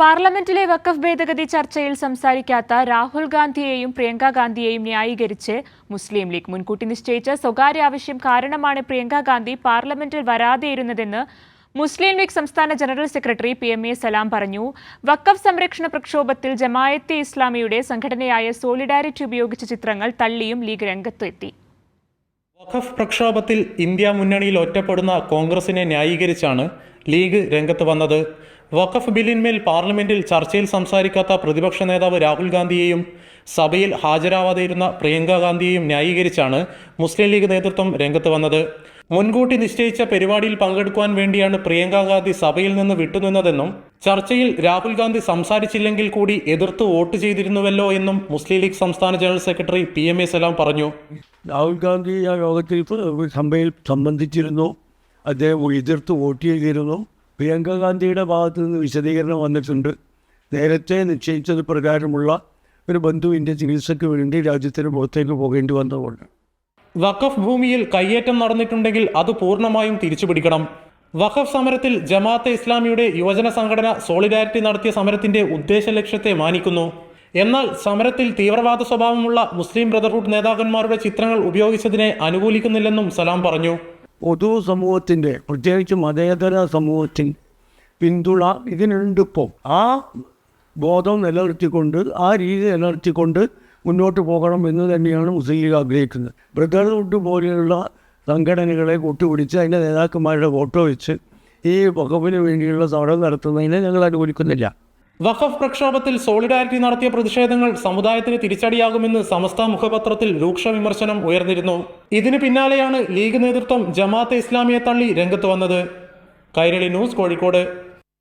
പാർലമെന്റിലെ വഖഫ് ഭേദഗതി ചർച്ചയിൽ സംസാരിക്കാത്ത രാഹുൽ ഗാന്ധിയെയും പ്രിയങ്ക ഗാന്ധിയെയും ന്യായീകരിച്ച് മുസ്ലിം ലീഗ് മുൻകൂട്ടി നിശ്ചയിച്ച സ്വകാര്യ ആവശ്യം കാരണമാണ് പ്രിയങ്ക ഗാന്ധി പാർലമെന്റിൽ വരാതെയിരുന്നതെന്ന് മുസ്ലിം ലീഗ് സംസ്ഥാന general secretary P M A Salam പറഞ്ഞു. വക്കഫ് സംരക്ഷണ പ്രക്ഷോഭത്തിൽ ജമായത്തെ ഇസ്ലാമിയുടെ സംഘടനയായ സോളിഡാരിറ്റി ഉപയോഗിച്ച ചിത്രങ്ങൾ തള്ളിയും ലീഗ് രംഗത്തെത്തി വഖഫ് പ്രക്ഷോഭത്തിൽ ഇന്ത്യ മുന്നണിയിൽ ഒറ്റപ്പെടുന്ന കോൺഗ്രസിനെ ന്യായീകരിച്ചാണ് ലീഗ് രംഗത്ത് വന്നത്. വഖഫ് ബില്ലിന്മേൽ പാർലമെന്റിൽ ചർച്ചയിൽ സംസാരിക്കാത്ത പ്രതിപക്ഷ നേതാവ് രാഹുൽ ഗാന്ധിയെയും സഭയിൽ ഹാജരാവാതെയിരുന്ന പ്രിയങ്ക ഗാന്ധിയെയും ന്യായീകരിച്ചാണ് മുസ്ലിം ലീഗ് നേതൃത്വം രംഗത്ത് വന്നത്. മുൻകൂട്ടി നിശ്ചയിച്ച പരിപാടിയിൽ പങ്കെടുക്കുവാൻ വേണ്ടിയാണ് പ്രിയങ്ക ഗാന്ധി സഭയിൽ നിന്ന് വിട്ടുനിന്നതെന്നും ചർച്ചയിൽ രാഹുൽ ഗാന്ധി സംസാരിച്ചില്ലെങ്കിൽ കൂടി എതിർത്ത് വോട്ട് ചെയ്തിരുന്നുവല്ലോ എന്നും മുസ്ലിം ലീഗ് സംസ്ഥാന general secretary P M A Salam പറഞ്ഞു. രാഹുൽ ഗാന്ധി ആ യോഗത്തിൽ സഭയിൽ സംബന്ധിച്ചിരുന്നു. അദ്ദേഹം എതിർത്ത് വോട്ട് ചെയ്തിരുന്നു. പ്രിയങ്ക ഗാന്ധിയുടെ ഭാഗത്ത് നിന്ന് വിശദീകരണം വന്നിട്ടുണ്ട്. നേരത്തെ നിശ്ചയിച്ചത് പ്രകാരമുള്ള ഒരു ബന്ധുവിന്റെ ചികിത്സയ്ക്ക് വേണ്ടി രാജ്യത്തിന് പുറത്തേക്ക് പോകേണ്ടി വന്നതുകൊണ്ട്. വഖഫ് ഭൂമിയിൽ കയ്യേറ്റം നടന്നിട്ടുണ്ടെങ്കിൽ അത് പൂർണമായും തിരിച്ചുപിടിക്കണം വഖഫ് സമരത്തിൽ ജമാഅത്തെ ഇസ്ലാമിയുടെ യുവജന സംഘടന സോളിഡാരിറ്റി നടത്തിയ സമരത്തിന്റെ ഉദ്ദേശ ലക്ഷ്യത്തെ മാനിക്കുന്നു. എന്നാൽ സമരത്തിൽ തീവ്രവാദ സ്വഭാവമുള്ള മുസ്ലിം ബ്രദർഹുഡ് നേതാക്കന്മാരുടെ ചിത്രങ്ങൾ ഉപയോഗിച്ചതിനെ അനുകൂലിക്കുന്നില്ലെന്നും സലാം പറഞ്ഞു. പൊതു സമൂഹത്തിന്റെ പ്രത്യേകിച്ച് മതേതര സമൂഹത്തിൽ പിന്തുണ ഇതിനുണ്ട് ആ ബോധം നിലനിർത്തിക്കൊണ്ട് ആ രീതി നിലനിർത്തിക്കൊണ്ട് മുന്നോട്ട് പോകണം എന്ന് തന്നെയാണ് മുസ്ലിം ലീഗ് ആഗ്രഹിക്കുന്നത്. ബ്രദർഹുഡ് പോലെയുള്ള സംഘടനകളെ കൂട്ടുപിടിച്ച് അതിന്റെ നേതാക്കന്മാരുടെ ഫോട്ടോ വെച്ച് ഈ വകുപ്പിന് വേണ്ടിയുള്ള സമരം നടത്തുന്നതിനെ ഞങ്ങൾ അനുകൂലിക്കുന്നില്ല. വഖഫ് പ്രക്ഷോഭത്തിൽ സോളിഡാരിറ്റി നടത്തിയ പ്രതിഷേധങ്ങൾ സമുദായത്തിന് തിരിച്ചടിയാകുമെന്ന് സമസ്ത മുഖപത്രത്തിൽ രൂക്ഷ വിമർശനം ഉയർന്നിരുന്നു. ഇതിനു പിന്നാലെയാണ് ലീഗ് നേതൃത്വം ജമാഅത്തെ ഇസ്ലാമിയെ തള്ളി രംഗത്ത് വന്നത്. കൈരളി ന്യൂസ് കോഴിക്കോട്.